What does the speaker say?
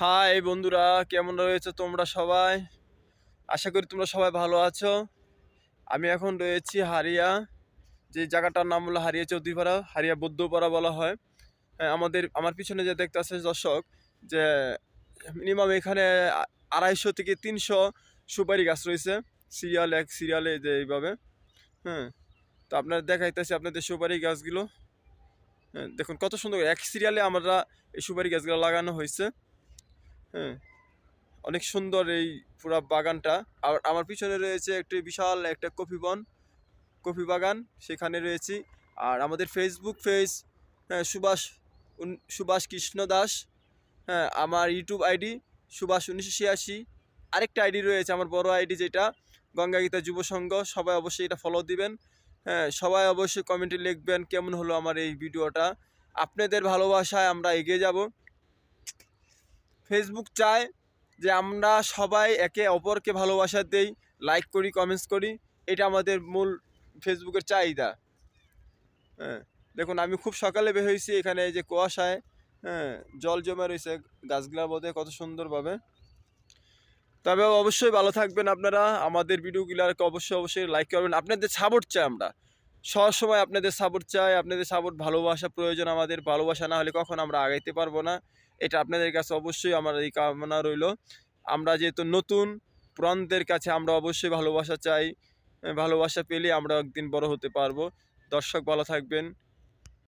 High বন্ধুরা কেমন রয়েছে তোমরা সবাই? আশা করি তোমরা সবাই ভালো আছো। আমি এখন রয়েছি হারিয়া যে জায়গাটার নাম হলো হারিয়া চৌধুরীপাড়া হারিয়া বৌদ্ধপাড়া বলা হয়। হ্যাঁ, আমাদের আমার পিছনে যে দেখতে আছে দর্শক যে মিনিমাম এখানে আড়াইশো থেকে তিনশো সুপারি গাছ রয়েছে সিরিয়াল এক সিরিয়ালে যে এইভাবে। হ্যাঁ তো আপনার দেখাইতেছি আপনাদের সুপারি গাছগুলো। হ্যাঁ দেখুন কত সুন্দর এক সিরিয়ালে আমরা এই সুপারি গাছগুলো লাগানো হয়েছে। হ্যাঁ অনেক সুন্দর এই পুরা বাগানটা। আর আমার পিছনে রয়েছে একটি বিশাল একটা কফি বন, কফি বাগান, সেখানে রয়েছি। আর আমাদের ফেসবুক পেজ হ্যাঁ সুভাষ সুভাষ কৃষ্ণ দাস হ্যাঁ আমার ইউটিউব আইডি সুভাষ উনিশশো ছিয়াশি। আরেকটা আইডি রয়েছে আমার বড় আইডি যেটা গঙ্গাগীতা যুব সংঘ, সবাই অবশ্যই এটা ফলো দিবেন। হ্যাঁ সবাই অবশ্যই কমেন্টে লিখবেন কেমন হলো আমার এই ভিডিওটা আপনাদের ভালোবাসায় আমরা এগিয়ে যাব। ফেসবুক চায় যে আমরা সবাই একে অপরকে ভালোবাসা দেই লাইক করি কমেন্টস করি, এটা আমাদের মূল ফেসবুকের চাহিদা। হ্যাঁ দেখুন, আমি খুব সকালে বের হয়েছি এখানে এই যে কুয়াশায় হ্যাঁ জল জমে রয়েছে, গাছগুলোর মধ্যে কত সুন্দরভাবে। তবে অবশ্যই ভালো থাকবেন আপনারা, আমাদের ভিডিওগুলোকে অবশ্যই অবশ্যই লাইক করবেন। আপনাদের সাপোর্ট চাই আমরা। সবসময় আপনাদের সাপোর্ট চাই, আপনাদের সাপোর্ট ভালোবাসা প্রয়োজন আমাদের, ভালোবাসা না হলে কখন আমরা আগাইতে পারব না। এটা আপনাদের কাছে অবশ্যই আমার এই কামনা রইল। আমরা যেহেতু নতুন, প্রাণদের কাছে আমরা অবশ্যই ভালোবাসা চাই। ভালোবাসা পেলে আমরা একদিন বড় হতে পারব। দর্শক ভালো থাকবেন।